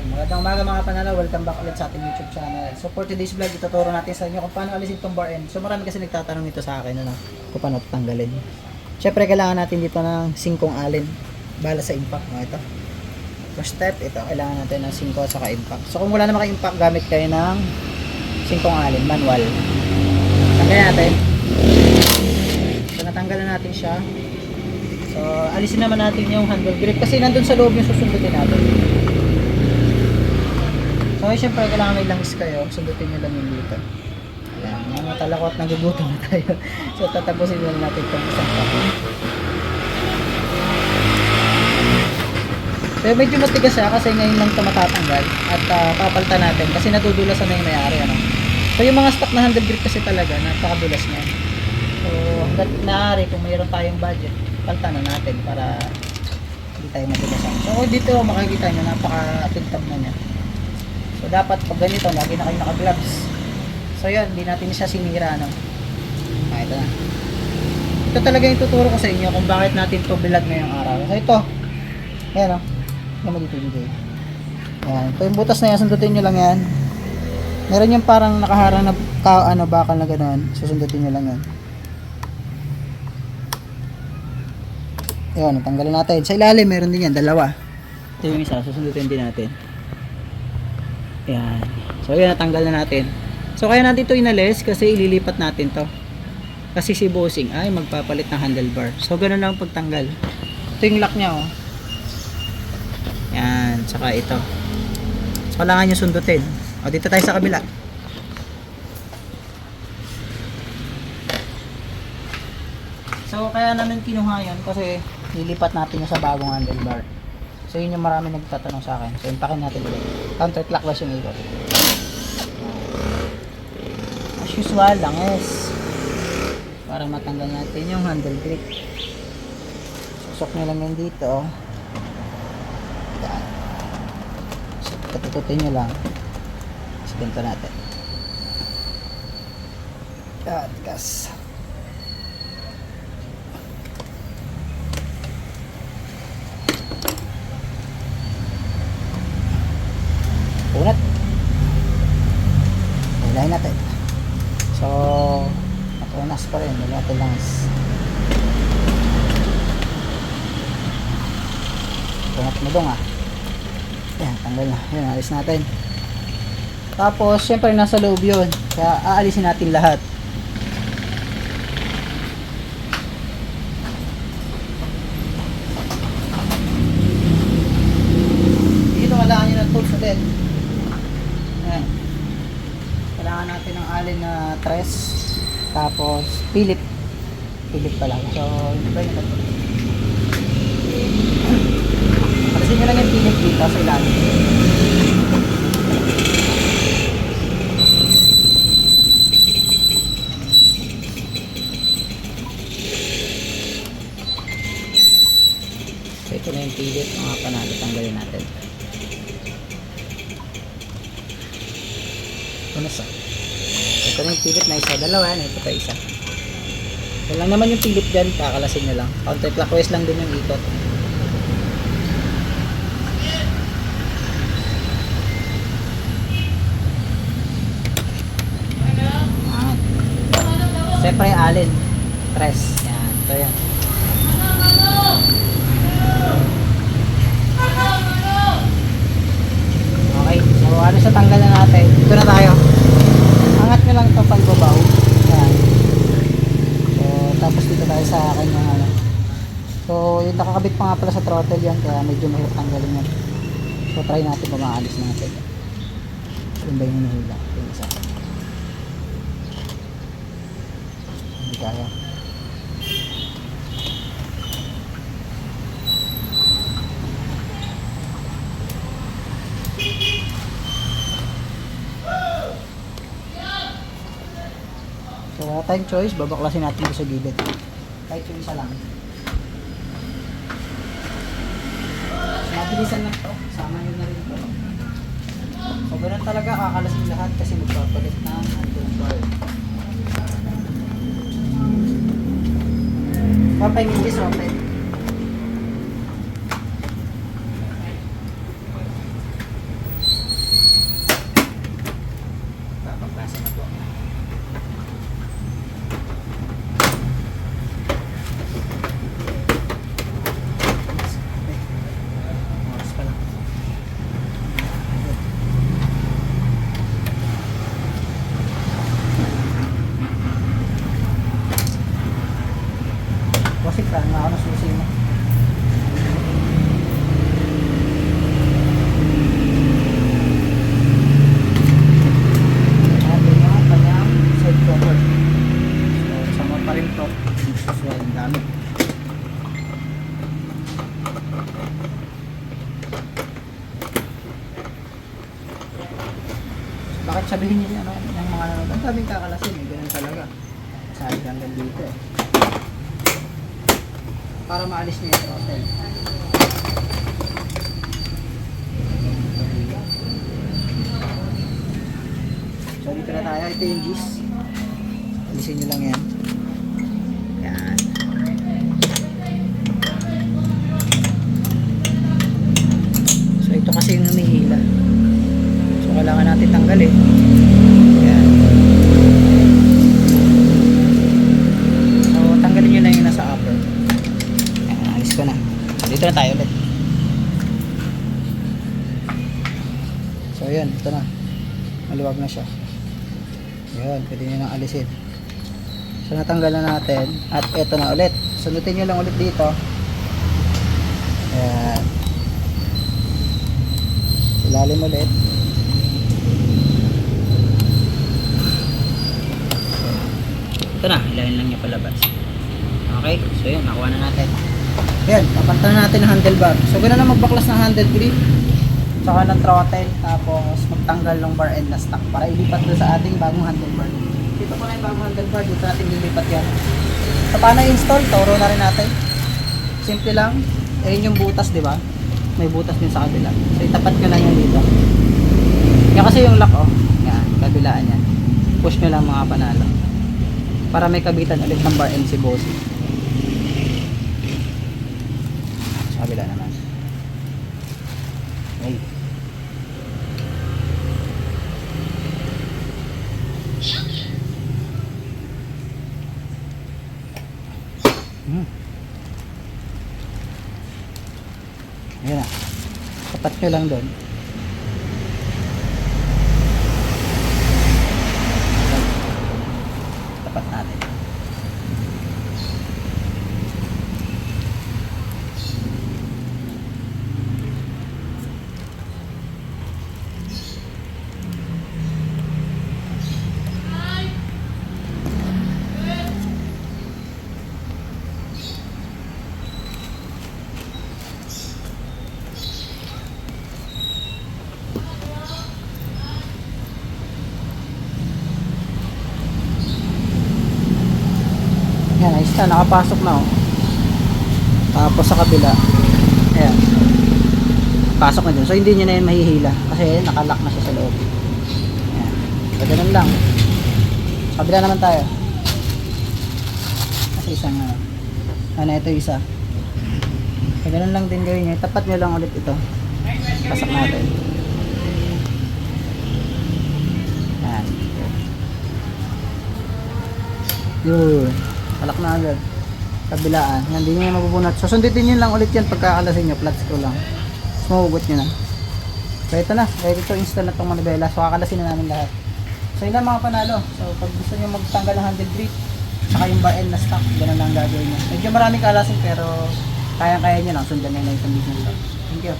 Ayun, magandang umaga mga panalo. Welcome back ulit sa ating YouTube channel. So for today's vlog, ituturo natin sa inyo kung paano alisin itong bar end. So marami kasi nagtatanong nito sa akin, ano, kung paano ito tanggalin. Siyempre, kailangan natin dito ng singkong alin. Bala sa impact, no? Ito. First step, ito. Kailangan natin ng singko at saka impact. So kung wala naman kayo impact, gamit kayo ng singkong alin, manual. Tanggalin natin. So natanggalan natin siya. So alisin naman natin yung handle grip kasi nandun sa loob yung susundutin natin. So, syempre, kailangan may langis kayo. Sundutin nyo lang yung dito. Ayan, mga talakot, nagugutom na tayo. so, tatapusin lang natin itong isang pack. So, medyo matigas siya kasi ngayon lang ito matatanggal at ah, papalitan natin kasi nadudulasan na yung may-ari. Ano? So, yung mga stock na handle grip kasi talaga, napakadulas niya. So, hanggat maaari, kung mayroon tayong budget, palitan na natin para hindi tayo madulasan. So, dito makikita nyo, napaka-tintab na niya. So dapat pag ganito, lagi na kayo naka-gloves. So yun, hindi natin siya sinira, no? Ah, ito na. Ito talaga yung tuturo ko sa inyo kung bakit natin to bilad ngayong araw. So ito, ayan o. Yan mo dito, dito. Ayan, ito yung butas na yan, sundutin nyo lang yan. Meron yung parang nakaharang na ka, ano, bakal na gano'n. Susundutin nyo lang yan. Ayan, tanggalin natin. Sa ilalim, meron din yan, dalawa. Ito yung isa, susundutin din natin. Yan. So, ayan, natanggal na natin. So, kaya natin ito inalis kasi ililipat natin to. Kasi si bossing ay magpapalit ng handlebar. So, ganun lang pagtanggal. Ito yung lock niya, oh. Yan. Saka ito. So, kailangan nyo sundutin. O, dito tayo sa kabila. So, kaya namin kinuha yan kasi lilipat natin yung sa bagong handlebar. So, yun yung marami nagtatanong sa akin. So, impakin natin ulit. Counterclockwise yung ikot. As usual, langis. Para matanggal natin yung handle grip. Susok nyo lang yun dito. Yan. So, katututin nyo lang. Tapos ganito natin. Yan, gas. Unat. Hilahin natin. So, matunas pa rin. Hilahin natin lang. Tungat mo dong ah. Yan, tanggal na. Yan, alis natin. Tapos, syempre nasa loob yun. Kaya aalisin natin lahat. Dito kailangan nyo ng tools ulit. Ayan. Kailangan natin ng alin na tres. Tapos, pilit. Pilit pala. So, yun ba yun? Alisin nyo lang yung pilit dito sa ilalim. So, ito na yung pilit mga panalo. Tanggalin natin. Ito na sa. Ito na yung pilit na isa. Dalawa yan. Ito pa isa. Ito lang naman yung pilit dyan. Kakalasin nyo lang. Counterclockwise lang din yung ikot. Siyempre alin. Tres. Yan. Ito yan. Okay, so ano sa tanggal na natin? Dito na tayo. Angat nyo lang ito pagbabaw. Yan. So, tapos dito tayo sa kanyang ano. So, yung nakakabit pa nga pala sa throttle yan, kaya medyo mahirap tanggalin yan. So, try natin kung maalis natin. Yun ba yung hinihila? Yung isa. Hindi kaya. So, wala choice. Babaklasin natin ito sa gilid. Kahit yung isa lang. Mabilisan lang to. Sama nyo na rin to. So, ganun talaga kakalasin lahat kasi magpapalit ng handlebar. Papahingin this open. Bakit sabihin niyo ano, ng mga nanonood? Ang daming kakalasin eh, ganun talaga. Sabi hanggang dito eh. Para maalis niya yung hotel. So dito na tayo, ito yung gis. Alisin nyo lang. Yan. Pwede nyo nang alisin. So natanggal na natin. At ito na ulit. Sunutin nyo lang ulit dito. Ayan. Ilalim ulit. Ito na, ilalim lang niya palabas. Okay, so yun, nakuha na natin. Ayan, papalitan na natin ang handlebar. So ganoon na magbaklas ng handle grip. Saka ng throttle. Tapos magtanggal ng bar end na stock para ilipat doon sa ating bagong handlebar. Dito po na yung bagong handlebar. Dito natin lilipat yan. So paano i-install? Toro na rin natin. Simple lang. Ayun yung butas, di ba? May butas din sa kabila. So itapat nyo lang yan dito. Yan kasi yung lock, oh. Yan, kabilaan yan. Push nyo lang mga panalo. Para may kabitan ulit ng bar end si bossy. Sa kabila naman. Okay. Hmm. Ayan na. Tapat nyo lang doon. Tapat natin. Yan, ayos na. Nakapasok na oh. Tapos sa kabila. Ayan. Pasok na dun. So hindi nyo na yun mahihila. Kasi nakalock na siya sa loob. Ayan. So ganun lang. Sa kabila naman tayo. Kasi isang ano. Ano ito isa. So ganun lang din gawin nyo. Tapat nyo lang ulit ito. Pasok natin. Ayan. Yun. Palak na agad. Kabilaan. Yan, hindi nyo mabubunot. So, sundutin nyo lang ulit yan pagkakalasin nyo. Flat screw lang. Mahugot nyo na. So, ito na. Ready to install na itong manibela. So, kakalasin na namin lahat. So, yun lang mga panalo. So, pag gusto nyo magtanggal ng handle grip, saka yung bar end na stock, ganun lang gagawin nyo. Medyo maraming kalasin pero kayang-kaya nyo lang. Sundan nyo na yung condition. Thank you.